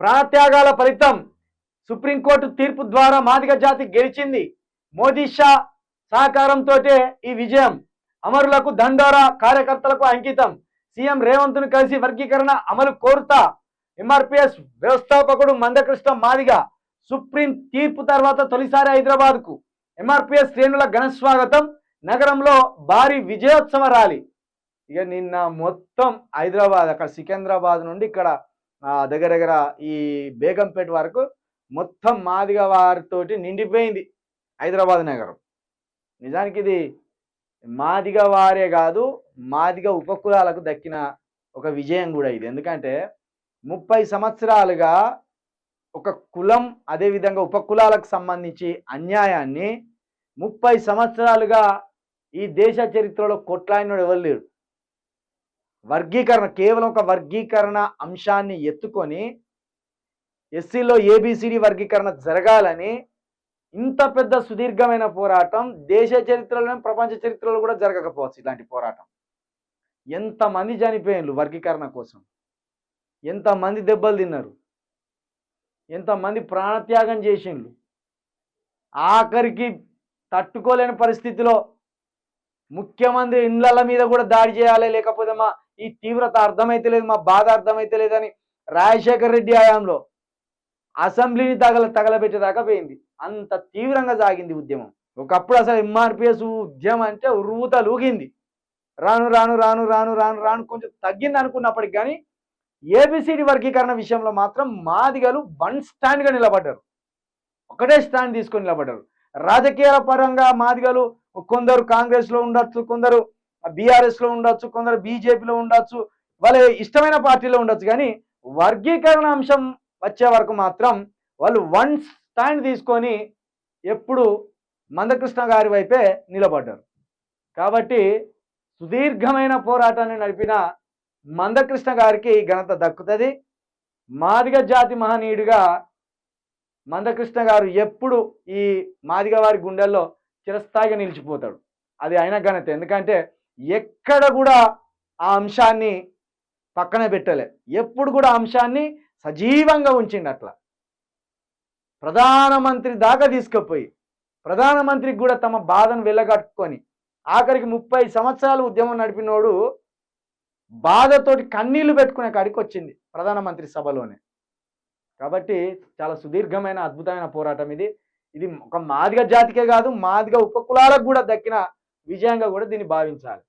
ప్రాణత్యాగాల ఫలితం సుప్రీంకోర్టు తీర్పు ద్వారా మాదిగ జాతి గెలిచింది. మోదీ షా సహకారంతో ఈ విజయం. అమరులకు దండోరా కార్యకర్తలకు అంకితం. సీఎం రేవంత్ను కలిసి వర్గీకరణ అమలు కోరుతా. ఎంఆర్పిఎస్ వ్యవస్థాపకుడు మందకృష్ణ మాదిగ సుప్రీం తీర్పు తర్వాత తొలిసారి హైదరాబాద్కు ఎంఆర్పిఎస్ శ్రేణుల ఘనస్వాగతం నగరంలో భారీ విజయోత్సవ ర్యాలీ. ఇక నిన్న మొత్తం హైదరాబాద్ అక్కడ సికింద్రాబాద్ నుండి ఇక్కడ దగ్గర దగ్గర ఈ బేగంపేట వరకు మొత్తం మాదిగ వారితోటి నిండిపోయింది హైదరాబాద్ నగరం. నిజానికి ఇది మాదిగ వారే కాదు మాదిగ ఉపకులాలకు దక్కిన ఒక విజయం కూడా ఇది. ఎందుకంటే ముప్పై సంవత్సరాలుగా ఒక కులం అదేవిధంగా ఉపకులాలకు సంబంధించి అన్యాయాన్ని ముప్పై సంవత్సరాలుగా ఈ దేశ చరిత్రలో కొట్లాడినోడు ఎవరు లేడు వర్గీకరణ కేవలం ఒక వర్గీకరణ అంశాన్ని ఎత్తుకొని ఎస్సీలో ఏబిసిడి వర్గీకరణ జరగాలని ఇంత పెద్ద సుదీర్ఘమైన పోరాటం దేశ చరిత్రలోనే ప్రపంచ చరిత్రలో కూడా జరగకపోవచ్చు ఇలాంటి పోరాటం. ఎంతమంది చనిపోయినారు వర్గీకరణ కోసం? ఎంతమంది దెబ్బలు తిన్నారు? ఎంతమంది ప్రాణత్యాగం చేసిండ్రు ఆఖరికి తట్టుకోలేని పరిస్థితిలో ముఖ్యమంత్రి ఇండ్ల మీద కూడా దాడి చేయాలి లేకపోతే మా ఈ తీవ్రత అర్థమైతే లేదు మా బాధ అర్థమైతే లేదని రాజశేఖర్ రెడ్డి హయాంలో అసెంబ్లీని తగల తగలబెట్టేదాకా పోయింది. అంత తీవ్రంగా సాగింది ఉద్యమం. ఒకప్పుడు అసలు ఎంఆర్పిఎస్ ఉద్యమం అంటే ఉరువుతలు లూగింది. రాను రాను రాను రాను రాను రాను కొంచెం తగ్గింది అనుకున్నప్పటికి కానీ ఏబిసిడి వర్గీకరణ విషయంలో మాత్రం మాదిగలు వన్ స్టాండ్గా నిలబడ్డారు. ఒకటే స్టాండ్ తీసుకొని నిలబడ్డారు. రాజకీయాల పరంగా మాదిగలు కొందరు కాంగ్రెస్లో ఉండొచ్చు కొందరు బీఆర్ఎస్లో ఉండొచ్చు కొందరు బీజేపీలో ఉండొచ్చు వాళ్ళ ఇష్టమైన పార్టీలో ఉండొచ్చు కానీ వర్గీకరణ అంశం వచ్చే వరకు మాత్రం వాళ్ళు వన్ స్టాండ్ తీసుకొని ఎప్పుడు మందకృష్ణ గారి వైపే నిలబడ్డారు. కాబట్టి సుదీర్ఘమైన పోరాటాన్ని నడిపిన మందకృష్ణ గారికి ఘనత దక్కుతుంది. మాదిగ జాతి మహనీయుడిగా మందకృష్ణ గారు ఎప్పుడు ఈ మాదిగ వారి గుండెల్లో చిరస్థాయిగా నిలిచిపోతాడు. అది అయినా ఘనత. ఎందుకంటే ఎక్కడ కూడా ఆ అంశాన్ని పక్కన పెట్టలే. ఎప్పుడు కూడా అంశాన్ని సజీవంగా ఉంచిండు అట్లా. ప్రధానమంత్రి దాకా తీసుకుపోయి ప్రధానమంత్రికి కూడా తమ బాధను వెళ్ళగట్టుకొని ఆఖరికి ముప్పై సంవత్సరాలు ఉద్యమం నడిపినోడు బాధతోటి కన్నీళ్ళు పెట్టుకునే కాడికి వచ్చింది ప్రధానమంత్రి సభలోనే. కాబట్టి చాలా సుదీర్ఘమైన అద్భుతమైన పోరాటం ఇది. ఇది ఒక మాదిగ జాతికే కాదు మాదిగ ఉపకులాలకు కూడా దక్కిన విజయంగా కూడా దీన్ని భావించాలి.